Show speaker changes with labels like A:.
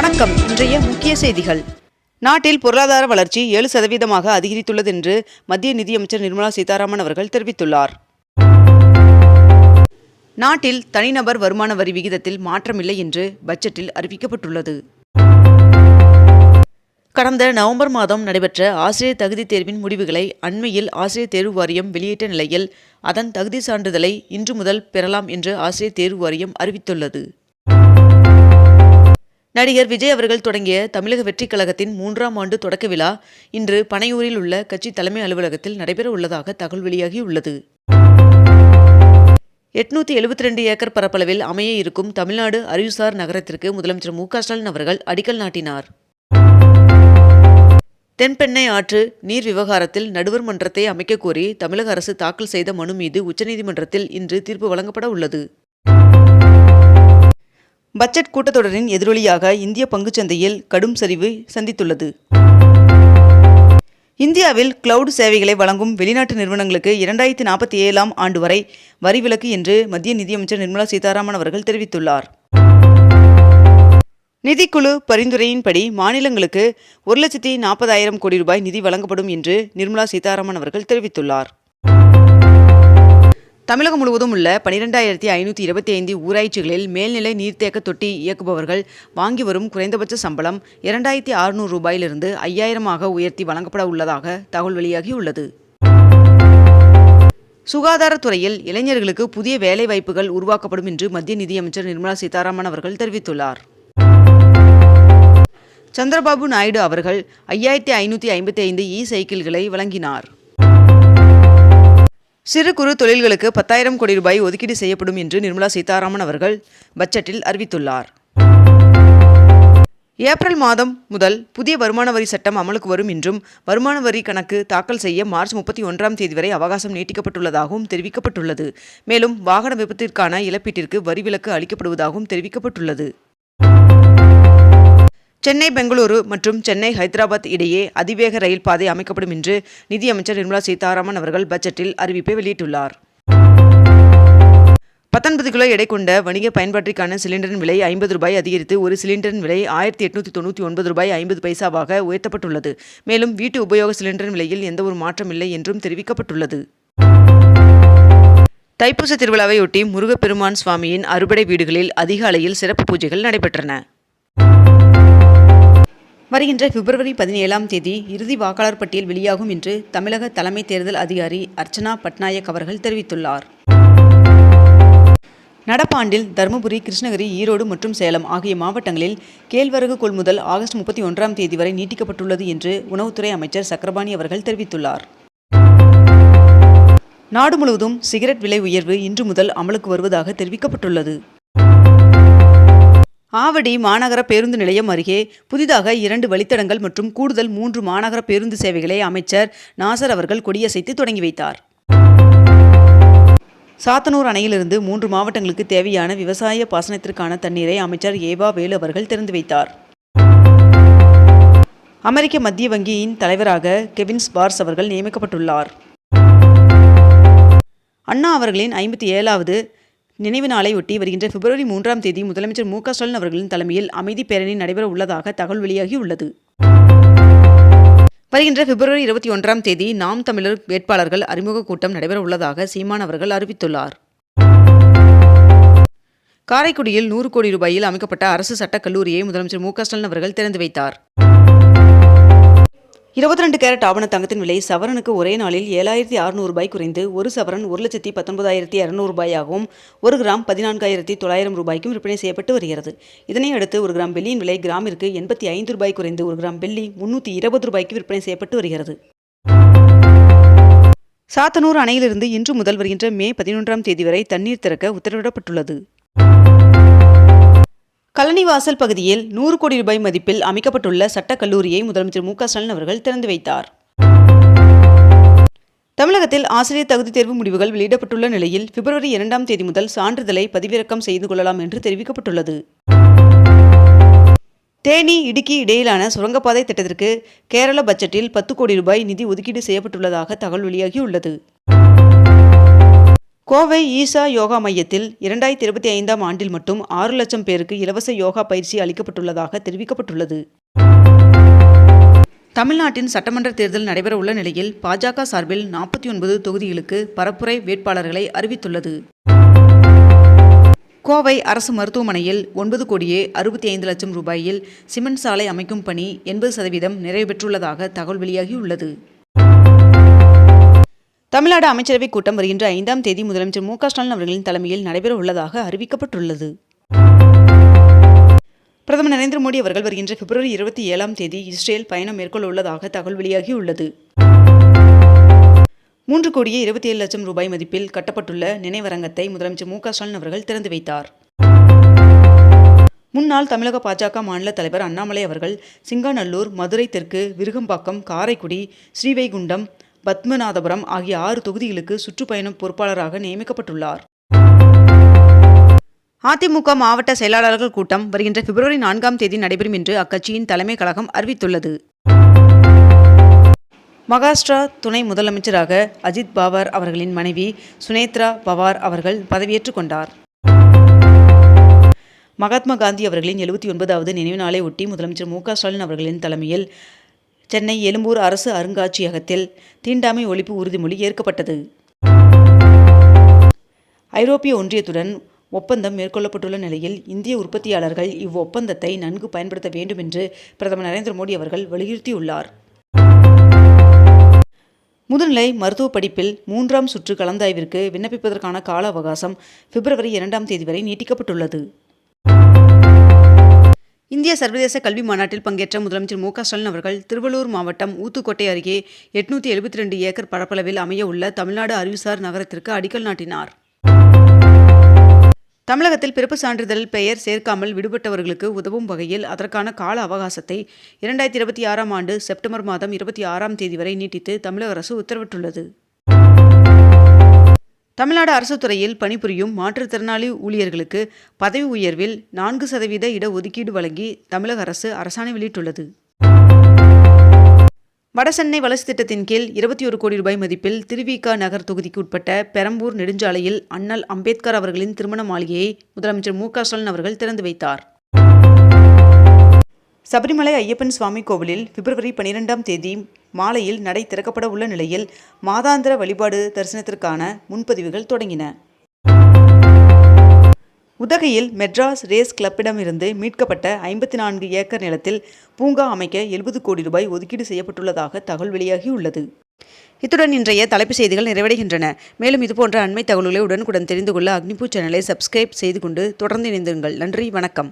A: வணக்கம் இன்றைய முக்கிய செய்திகள் நாட்டில் பொருளாதார வளர்ச்சி ஏழு சதவீதமாக அதிகரித்துள்ளது என்று மத்திய நிதியமைச்சர் நிர்மலா சீதாராமன் அவர்கள் தெரிவித்துள்ளார் நாட்டில் தனிநபர் வருமான வரி விகிதத்தில் மாற்றமில்லை என்று பட்ஜெட்டில் அறிவிக்கப்பட்டுள்ளது கடந்த நவம்பர் மாதம் நடைபெற்ற ஆசிரியர் தகுதி தேர்வின் முடிவுகளை அண்மையில் ஆசிரியர் தேர்வு வாரியம் வெளியிட்ட நிலையில் அதன் தகுதி சான்றிதழை இன்று முதல் பெறலாம் என்று ஆசிரியர் தேர்வு வாரியம் அறிவித்துள்ளது நடிகர் விஜய் அவர்கள் தொடங்கிய தமிழக வெற்றிக் கழகத்தின் மூன்றாம் ஆண்டு தொடக்க விழா இன்று பனையூரில் உள்ள கட்சி தலைமை அலுவலகத்தில் நடைபெற உள்ளதாக தகவல் வெளியாகியுள்ளது எட்நூத்தி எழுபத்தி ரெண்டு ஏக்கர் பரப்பளவில் அமைய இருக்கும் தமிழ்நாடு அறிவுசார் நகரத்திற்கு முதலமைச்சர் மு ஸ்டாலின் அவர்கள் அடிக்கல் நாட்டினார் தென்பெண்ணை ஆற்று நீர் விவகாரத்தில் நடுவர் மன்றத்தை அமைக்கக் கோரி தமிழக அரசு தாக்கல் செய்த மனு மீது உச்சநீதிமன்றத்தில் இன்று தீர்ப்பு வழங்கப்பட உள்ளது பட்ஜெட் கூட்டத்தொடரின் எதிரொலியாக இந்திய பங்குச்சந்தையில் கடும் சரிவு சந்தித்துள்ளது இந்தியாவில் கிளவுட் சேவைகளை வழங்கும் வெளிநாட்டு நிறுவனங்களுக்கு இரண்டாயிரத்தி நாற்பத்தி ஏழாம் ஆண்டு வரை வரி விலக்கு என்று மத்திய நிதியமைச்சர் நிர்மலா சீதாராமன் அவர்கள் தெரிவித்துள்ளார் நிதிக்குழு பரிந்துரையின்படி மாநிலங்களுக்கு ஒரு லட்சத்தி நாற்பதாயிரம் கோடி ரூபாய் நிதி வழங்கப்படும் என்று நிர்மலா சீதாராமன் அவர்கள் தெரிவித்துள்ளார் தமிழகம் முழுவதும் உள்ள பனிரெண்டாயிரத்தி ஐநூற்றி இருபத்தி ஐந்து ஊராட்சிகளில் மேல்நிலை நீர்த்தேக்க தொட்டி இயக்குபவர்கள் வாங்கி வரும் குறைந்தபட்ச சம்பளம் இரண்டாயிரத்தி அறுநூறு ரூபாயிலிருந்து ஐயாயிரமாக உயர்த்தி வழங்கப்பட உள்ளதாக தகவல் வெளியாகியுள்ளது சுகாதாரத்துறையில் இளைஞர்களுக்கு புதிய வேலைவாய்ப்புகள் உருவாக்கப்படும் என்று மத்திய நிதியமைச்சர் நிர்மலா சீதாராமன் அவர்கள் தெரிவித்துள்ளார் சந்திரபாபு நாயுடு அவர்கள் ஐயாயிரத்தி ஐநூற்றி ஐம்பத்தி ஐந்து இ சைக்கிள்களை வழங்கினார் சிறு குறு தொழில்களுக்கு பத்தாயிரம் கோடி ரூபாய் ஒதுக்கீடு செய்யப்படும் என்று நிர்மலா சீதாராமன் அவர்கள் பட்ஜெட்டில் அறிவித்துள்ளார் ஏப்ரல் மாதம் முதல் புதிய வருமான வரி சட்டம் அமலுக்கு வரும் என்றும் வருமான வரி கணக்கு தாக்கல் செய்ய மார்ச் முப்பத்தி ஒன்றாம் தேதி வரை அவகாசம் நீட்டிக்கப்பட்டுள்ளதாகவும் தெரிவிக்கப்பட்டுள்ளது மேலும் வாகன விபத்திற்கான இழப்பீட்டிற்கு வரி விலக்கு அளிக்கப்படுவதாகவும் தெரிவிக்கப்பட்டுள்ளது சென்னை பெங்களூரு மற்றும் சென்னை ஹைதராபாத் இடையே அதிவேக ரயில் பாதை அமைக்கப்படும் என்று நிதியமைச்சர் நிர்மலா சீதாராமன் அவர்கள் பட்ஜெட்டில் அறிவிப்பை வெளியிட்டுள்ளார் பத்தொன்பது கிலோ எடை கொண்ட வணிக பயன்பாட்டிற்கான சிலிண்டரின் விலை ஐம்பது ரூபாய் அதிகரித்து ஒரு சிலிண்டரின் விலை ஆயிரத்தி எட்நூற்றி தொண்ணூற்றி ஒன்பது ரூபாய் ஐம்பது பைசாவாக உயர்த்தப்பட்டுள்ளது மேலும் வீட்டு உபயோக சிலிண்டரின் விலையில் எந்த ஒரு மாற்றம் இல்லை என்றும் தெரிவிக்கப்பட்டுள்ளது தைப்பூச திருவிழாவையொட்டி முருகப்பெருமான் சுவாமியின் அறுபடை வீடுகளில் அதிக அளவில் சிறப்பு பூஜைகள் நடைபெற்றன வருகின்ற பிப்ரவரி பதினேழாம் தேதி இறுதி வாக்காளர் பட்டியல் வெளியாகும் என்று தமிழக தலைமை தேர்தல் அதிகாரி அர்ச்சனா பட்நாயக் அவர்கள் தெரிவித்துள்ளார் நடப்பாண்டில் தருமபுரி கிருஷ்ணகிரி ஈரோடு மற்றும் சேலம் ஆகிய மாவட்டங்களில் கேழ்வரகு கொள்முதல் ஆகஸ்ட் முப்பத்தி ஒன்றாம் தேதி வரை நீட்டிக்கப்பட்டுள்ளது என்று உணவுத்துறை அமைச்சர் சக்கரபாணி அவர்கள் தெரிவித்துள்ளார் நாடு முழுவதும் சிகரெட் விலை உயர்வு இன்று முதல் அமலுக்கு வருவதாக தெரிவிக்கப்பட்டுள்ளது ஆவடி மாநகர பேருந்து நிலையம் அருகே புதிதாக இரண்டு வழித்தடங்கள் மற்றும் கூடுதல் மூன்று மாநகர பேருந்து சேவைகளை அமைச்சர் நாசர் அவர்கள் கொடியசைத்து தொடங்கி வைத்தார் சாத்தனூர் அணையிலிருந்து மூன்று மாவட்டங்களுக்கு தேவையான விவசாய பாசனத்திற்கான தண்ணீரை அமைச்சர் ஏவா வேலு அவர்கள் திறந்து வைத்தார் அமெரிக்க மத்திய வங்கியின் தலைவராக கெவின்ஸ் பார்ஸ் அவர்கள் நியமிக்கப்பட்டுள்ளார் அண்ணா அவர்களின் ஐம்பத்தி ஏழாவது நினைவு நாளை ஒட்டி வருகின்ற பிப்ரவரி மூன்றாம் தேதி முதலமைச்சர் மு ஸ்டாலின் அவர்களின் தலைமையில் அமைதி பேரணி நடைபெற உள்ளதாக தகவல் வெளியாகியுள்ளது வருகின்ற பிப்ரவரி இருபத்தி ஒன்றாம் தேதி நாம் தமிழர் வேட்பாளர்கள் அறிமுக கூட்டம் நடைபெற உள்ளதாக சீமான் அவர்கள் அறிவித்துள்ளார் காரைக்குடியில் நூறு கோடி ரூபாயில் அமைக்கப்பட்ட அரசு சட்டக் கல்லூரியை முதலமைச்சர் மு ஸ்டாலின் அவர்கள் திறந்து வைத்தார் இருபத்தி ரெண்டு கேரட் ஆவண தங்கத்தின் விலை சவரனுக்கு ஒரே நாளில் ஏழாயிரத்தி அறுநூறு ரூபாய் குறைந்து ஒரு சவரன் ஒரு லட்சத்தி பத்தொன்பதாயிரத்தி இரநூறு ரூபாயாகவும் ஒரு கிராம் பதினான்காயிரத்தி தொள்ளாயிரம் ரூபாய்க்கும் விற்பனை செய்யப்பட்டு வருகிறது இதனை அடுத்து ஒரு கிராம் வெள்ளியின் விலை கிராமிற்கு எண்பத்தி ஐந்து ரூபாய் குறைந்து ஒரு கிராம் வெள்ளி முன்னூற்றி இருபது ரூபாய்க்கு விற்பனை செய்யப்பட்டு வருகிறது சாத்தனூர் அணையிலிருந்து இன்று முதல் வருகின்ற மே பதினொன்றாம் தேதி வரை தண்ணீர் திறக்க உத்தரவிடப்பட்டுள்ளது கலனிவாசல் பகுதியில் நூறு கோடி ரூபாய் மதிப்பில் அமைக்கப்பட்டுள்ள சட்டக் கல்லூரியை முதலமைச்சர் மு ஸ்டாலின் அவர்கள் திறந்து வைத்தார் தமிழகத்தில் ஆசிரியர் தகுதி தேர்வு முடிவுகள் வெளியிடப்பட்டுள்ள நிலையில் பிப்ரவரி இரண்டாம் தேதி முதல் சான்றிதழை பதிவிறக்கம் செய்து கொள்ளலாம் என்று தெரிவிக்கப்பட்டுள்ளது தேனி இடுக்கி இடையிலான சுரங்கப்பாதை திட்டத்திற்கு கேரள பட்ஜெட்டில் பத்து கோடி ரூபாய் நிதி ஒதுக்கீடு செய்யப்பட்டுள்ளதாக தகவல் வெளியாகியுள்ளது கோவை ஈசா யோகா மையத்தில் இரண்டாயிரத்தி இருபத்தி ஐந்தாம் ஆண்டில் மட்டும் ஆறு லட்சம் பேருக்கு இலவச யோகா பயிற்சி அளிக்கப்பட்டுள்ளதாக தெரிவிக்கப்பட்டுள்ளது தமிழ்நாட்டின் சட்டமன்ற தேர்தல் நடைபெறவுள்ள நிலையில் பாஜக சார்பில் நாற்பத்தி ஒன்பது தொகுதிகளுக்கு பரப்புரை வேட்பாளர்களை அறிவித்துள்ளது கோவை அரசு மருத்துவமனையில் ஒன்பது கோடியே அறுபத்தி ஐந்து லட்சம் ரூபாயில் சிமெண்ட் சாலை அமைக்கும் பணி எண்பது சதவீதம் நிறைவு பெற்றுள்ளதாக தகவல் வெளியாகியுள்ளது தமிழ்நாடு அமைச்சரவைக் கூட்டம் வருகின்ற ஐந்தாம் தேதி முதலமைச்சர் மு ஸ்டாலின் அவர்களின் தலைமையில் நடைபெற உள்ளதாக அறிவிக்கப்பட்டுள்ளது பிரதமர் நரேந்திர மோடி அவர்கள் வருகின்ற பிப்ரவரி இருபத்தி ஏழாம் தேதி இஸ்ரேல் பயணம் மேற்கொள்ள உள்ளதாக தகவல் வெளியாகியுள்ளது மூன்று கோடியே இருபத்தி ஏழு லட்சம் ரூபாய் மதிப்பில் கட்டப்பட்டுள்ள நினைவரங்கத்தை முதலமைச்சர் மு ஸ்டாலின் அவர்கள் திறந்து வைத்தார் முன்னாள் தமிழக பாஜக மாநில தலைவர் அண்ணாமலை அவர்கள் சிங்காநல்லூர் மதுரை தெற்கு விருகம்பாக்கம் காரைக்குடி ஸ்ரீவைகுண்டம் பத்மநாதபுரம் ஆகிய ஆறு தொகுதிகளுக்கு சுற்றுப்பயணம் பொறுப்பாளராக நியமிக்கப்பட்டுள்ளார் அதிமுக மாவட்ட செயலாளர்கள் கூட்டம் வருகின்ற பிப்ரவரி நான்காம் தேதி நடைபெறும் என்று அக்கட்சியின் தலைமை கழகம் அறிவித்துள்ளது மகாராஷ்டிரா துணை முதலமைச்சராக அஜித் பவார் அவர்களின் மனைவி சுனேத்ரா பவார் அவர்கள் பதவியேற்றுக் கொண்டார் மகாத்மா காந்தி அவர்களின் எழுபத்தி ஒன்பதாவது நினைவு நாளை ஒட்டி முதலமைச்சர் மு ஸ்டாலின் அவர்களின் தலைமையில் சென்னை எழும்பூர் அரசு அருங்காட்சியகத்தில் தீண்டாமை ஒழிப்பு உறுதிமொழி ஏற்கப்பட்டது ஐரோப்பிய ஒன்றியத்துடன் ஒப்பந்தம் மேற்கொள்ளப்பட்டுள்ள நிலையில் இந்திய உற்பத்தியாளர்கள் இவ்வொப்பந்தத்தை நன்கு பயன்படுத்த வேண்டும் என்று பிரதமர் நரேந்திர மோடி அவர்கள் வலியுறுத்தியுள்ளார் முதுநிலை மருத்துவ படிப்பில் மூன்றாம் சுற்று கலந்தாய்விற்கு விண்ணப்பிப்பதற்கான கால அவகாசம் பிப்ரவரி இரண்டாம் தேதி வரை நீட்டிக்கப்பட்டுள்ளது இந்திய சர்வதேச கல்வி மாநாட்டில் பங்கேற்ற முதலமைச்சர் மு ஸ்டாலின் அவர்கள் திருவள்ளூர் மாவட்டம் ஊத்துக்கோட்டை அருகே எட்நூற்றி எழுபத்தி ரெண்டு ஏக்கர் பரப்பளவில் அமைய உள்ள தமிழ்நாடு அறிவுசார் நகரத்திற்கு அடிக்கல் நாட்டினார் தமிழகத்தில் பிறப்பு சான்றிதழ் பெயர் சேர்க்காமல் விடுபட்டவர்களுக்கு உதவும் வகையில் அதற்கான கால அவகாசத்தை இரண்டாயிரத்தி இருபத்தி ஆறாம் ஆண்டு செப்டம்பர் மாதம் இருபத்தி ஆறாம் தேதி வரை நீட்டித்து தமிழக அரசு உத்தரவிட்டுள்ளது தமிழ்நாடு அரசு துறையில் பணிபுரியும் மாற்றுத்திறனாளி ஊழியர்களுக்கு பதவி உயர்வில் நான்கு சதவீத இடஒதுக்கீடு வழங்கி தமிழக அரசு அரசாணை வெளியிட்டுள்ளது வடசென்னை வளர்ச்சி திட்டத்தின் கீழ் இருபத்தி ஒரு கோடி ரூபாய் மதிப்பில் திருவிகா நகர் தொகுதிக்கு உட்பட்ட பெரம்பூர் நெடுஞ்சாலையில் அண்ணல் அம்பேத்கர் அவர்களின் திருமண மாளிகையை முதலமைச்சர் மு ஸ்டாலின் அவர்கள் திறந்து வைத்தார் சபரிமலை ஐயப்பன் சுவாமி கோவிலில் பிப்ரவரி பனிரெண்டாம் தேதி மாலையில் நடை திறக்கப்பட உள்ள நிலையில் மாதாந்திர வழிபாடு தரிசனத்திற்கான முன்பதிவுகள் தொடங்கின உதகையில் மெட்ராஸ் ரேஸ் கிளப்பிடமிருந்து மீட்கப்பட்ட ஐம்பத்தி நான்கு ஏக்கர் நிலத்தில் பூங்கா அமைக்க எழுபது கோடி ரூபாய் ஒதுக்கீடு செய்யப்பட்டுள்ளதாக தகவல் வெளியாகியுள்ளது இத்துடன் இன்றைய தலைப்புச் செய்திகள் நிறைவடைகின்றன மேலும் இதுபோன்ற அண்மை தகவல்களை உடனுக்குடன் தெரிந்து கொள்ள அக்னிபூ சேனலை சப்ஸ்கிரைப் செய்து கொண்டு தொடர்ந்து இணைந்திருங்கள் நன்றி வணக்கம்